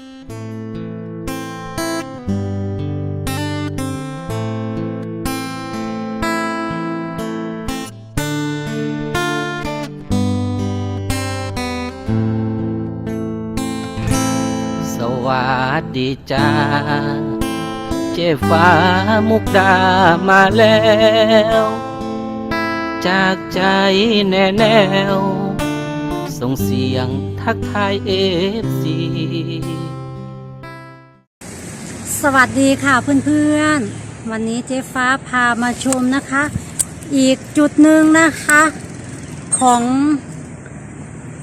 สวัสดีจ้าเจ้ฟ้ามุกดามาแล้ว จากใจแน่แนว ส่งเสียงทักทายเอฟซีสวัสดีค่ะเพื่อนๆ วันนี้เจ๊ฟ้าพามาชมนะคะ อีกจุดหนึ่งนะคะ ของ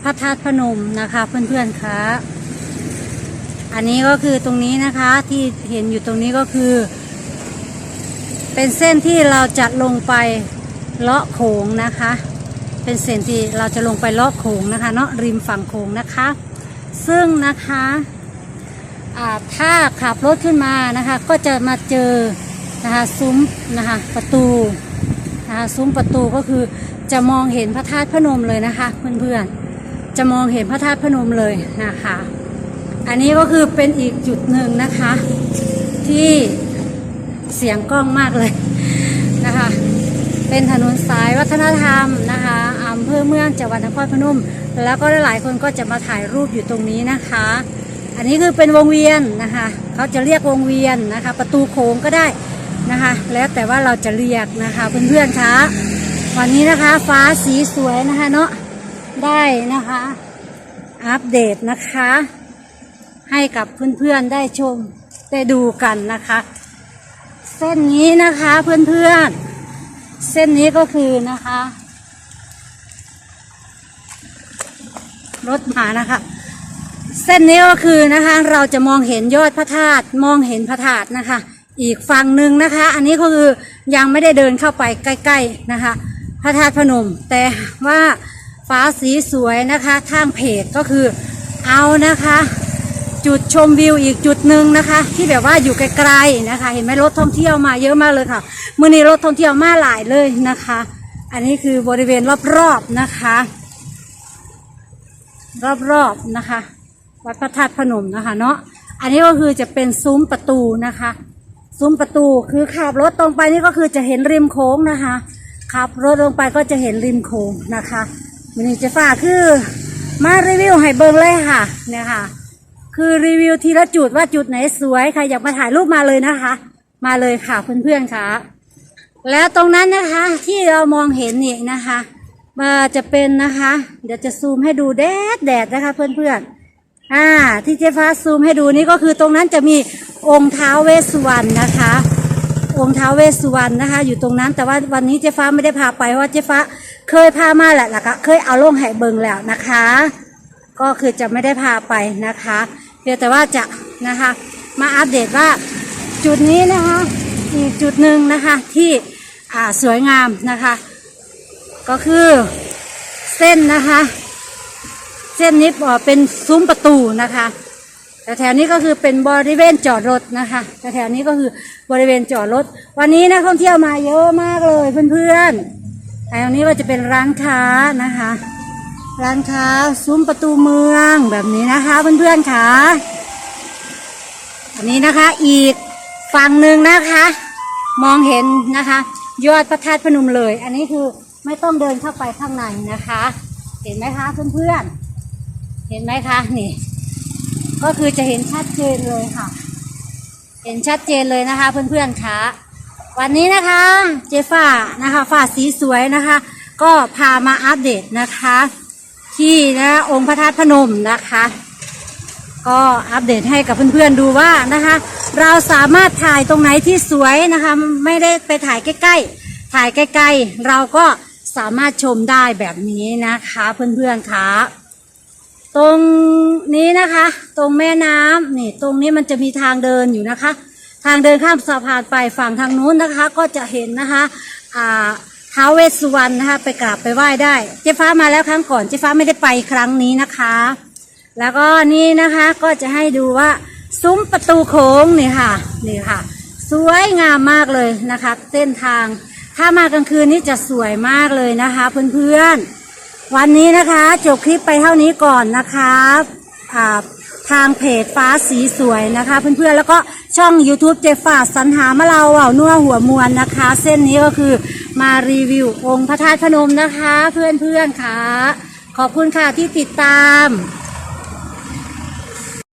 พระธาตุพนมนะคะเพื่อนๆคะอันนี้ก็คือตรงนี้นะคะที่เห็นอยู่ตรงนี้ก็คือ เป็นเส้นที่เราจะลงไปเลาะโขงนะคะ เป็นเส้นที่เราจะลงไปลาะโขงนะคะเนาะริมฝั่งโขงนะคะ ซึ่งนะคะถ้าขับรถขึ้นมานะคะ ก็จะมาเจอนะคะซุ้มนะคะประตูนะคะซุ้มประตูก็คือจะมองเห็นพระธาตุพนมเลยนะคะเพื่อนๆจะมองเห็นพระธาตุพนมเลยนะคะ อันนี้ก็คือเป็นอีกจุดหนึ่งนะคะ ที่เสียงกล้องมากเลยนะคะ เป็นถนนสายวัฒนธรรมนะคะอำเภอเมืองจังหวัดนครพนม แล้วก็หลายๆคนก็จะมาถ่ายรูปอยู่ตรงนี้นะคะ อันนี้คือเป็นวงเวียนนะคะเขาจะเรียกวงเวียนนะคะ ประตูโค้งก็ได้นะคะ แล้วแต่ว่าเราจะเรียกนะคะเพื่อนๆคะวันนี้นะคะฟ้าสีสวยนะคะเนาะได้นะคะอัปเดตนะคะ ให้กับเพื่อนๆได้ชมได้ดูกันนะคะ เส้นนี้นะคะเพื่อนๆ เส้นนี้ก็คือนะคะ รถมานะคะ เส้นนี้ก็คือนะคะ เราจะมองเห็นยอดพระธาตุมองเห็นพระธาตุนะคะ อีกฝั่งหนึ่งนะคะ อันนี้ก็คือยังไม่ได้เดินเข้าไปใกล้ๆนะคะ พระธาตุพนม แต่ว่าฟ้าสีสวยนะคะทางเพจก็คือเอานะคะ จุดชมวิวอีกจุดหนึ่งนะคะ ที่แบบว่าอยู่ไกลๆนะคะ เห็นไหมรถท่องเที่ยวมาเยอะมากเลยค่ะมื่อนี้รถท่องเที่ยวมาหลายเลยนะคะ อันนี้คือบริเวณรอบๆนะคะ รอบๆนะคะ วัดพระธาตุพนมนะคะ เนาะอันนี้ก็คือจะเป็นซุ้มประตูนะคะซุ้มประตูคือขับรถตรงไปนี่ก็คือจะเห็นริมโค้งนะคะขับรถลงไปก็จะเห็นริมโค้งนะคะวันนี้จะฝากคือมารีวิวให้เบิ่งเลยค่ะเนี่ยค่ะ คือรีวิวทีละจุดว่าจุดไหนสวยใครอยากมาถ่ายรูปมาเลยนะคะ มาเลยค่ะเพื่อนๆค่ะ แล้วตรงนั้นนะคะที่เรามองเห็นนี่นะคะมาจะเป็นนะคะ เดี๋ยวจะซูมให้ดูแดดแดดนะคะเพื่อนๆอ่า ที่เจ๊ฟ้าซูมให้ดูนี่ก็คือตรงนั้นจะมีองค์เท้าเวสสุวรรณนะคะ องค์เท้าเวสสุวรรณนะคะ อยู่ตรงนั้นแต่ว่าวันนี้เจ๊ฟ้าไม่ได้พาไปเพราะเจ๊ฟ้าเคยพามาแหละแล้วก็เคยเอาลงแห่เบิงแล้วนะคะ ก็คือจะไม่ได้พาไปนะคะ เพียงแต่ว่าจะนะคะมาอัปเดตว่าจุดนี้นะคะอีกจุดหนึ่งนะคะที่สวยงามนะคะ ก็คือเส้นนะคะ เส้นนี้เอ่อเป็นซุ้มประตูนะคะแต่แถวนี้ก็คือเป็นบริเวณจอดรถนะคะแต่แถวนี้ก็คือบริเวณจอดรถ วันนี้นักท่องเที่ยวมาเยอะมากเลยเพื่อนๆแถวนี้ก็จะเป็นร้านค้านะคะ ร้านค้าซุ้มประตูเมืองแบบนี้นะคะเพื่อนๆค่ะ อันนี้นะคะอีกฝั่งหนึ่งนะคะ มองเห็นนะคะ ยอดพระธาตุพนมเลย อันนี้คือไม่ต้องเดินเข้าไปข้างในนะคะ เห็นไหมคะเพื่อนๆ เห็นไหมคะนี่ ก็คือจะเห็นชัดเจนเลยค่ะ เห็นชัดเจนเลยนะคะ เพื่อนๆค่ะวันนี้นะคะเจฟ้านะคะฝ้าสีสวยนะคะ ก็พามาอัปเดตนะคะ ที่นะองค์พระธาตุพนมนะคะ ก็อัปเดตให้กับเพื่อนๆดูว่านะคะ เราสามารถถ่ายตรงไหนที่สวยนะคะ ไม่ได้ไปถ่ายใกล้ๆ ถ่ายใกล้ๆ เราก็สามารถชมได้แบบนี้นะคะเพื่อนๆค่ะตรงนี้นะคะ ตรงแม่น้ำนี่ตรงนี้มันจะมีทางเดินอยู่นะคะ ทางเดินข้ามสะพานไปฝั่งทางนู้นนะคะ ก็จะเห็นนะคะอ่า ท้าวเวสสุวรรณนะคะ ไปกราบไปไหว้ได้ เจ๊ฟ้ามาแล้วครั้งก่อนเจ๊ฟ้าไม่ได้ไปครั้งนี้นะคะ แล้วก็นี่นะคะก็จะให้ดูว่าซุ้มประตูโค้งนี่ค่ะนี่ค่ะ สวยงามมากเลยนะคะ เส้นทาง ถ้ามากลางคืนนี่จะสวยมากเลยนะคะ เพื่อนๆ วันนี้นะคะจบคลิปไปเท่านี้ก่อนนะคะาทางเพจฟ้าสีสวยนะคะ เพื่อนๆ แล้วก็ช่อง YouTube เจฟ้าสรรหามาเราเอ่านัวหัวมวลนะคะ เส้นนี้ก็คือ มารีวิวองค์พระธาตุพนมนะคะ เพื่อนๆค่ะ ขอบคุณค่ะที่ติดตาม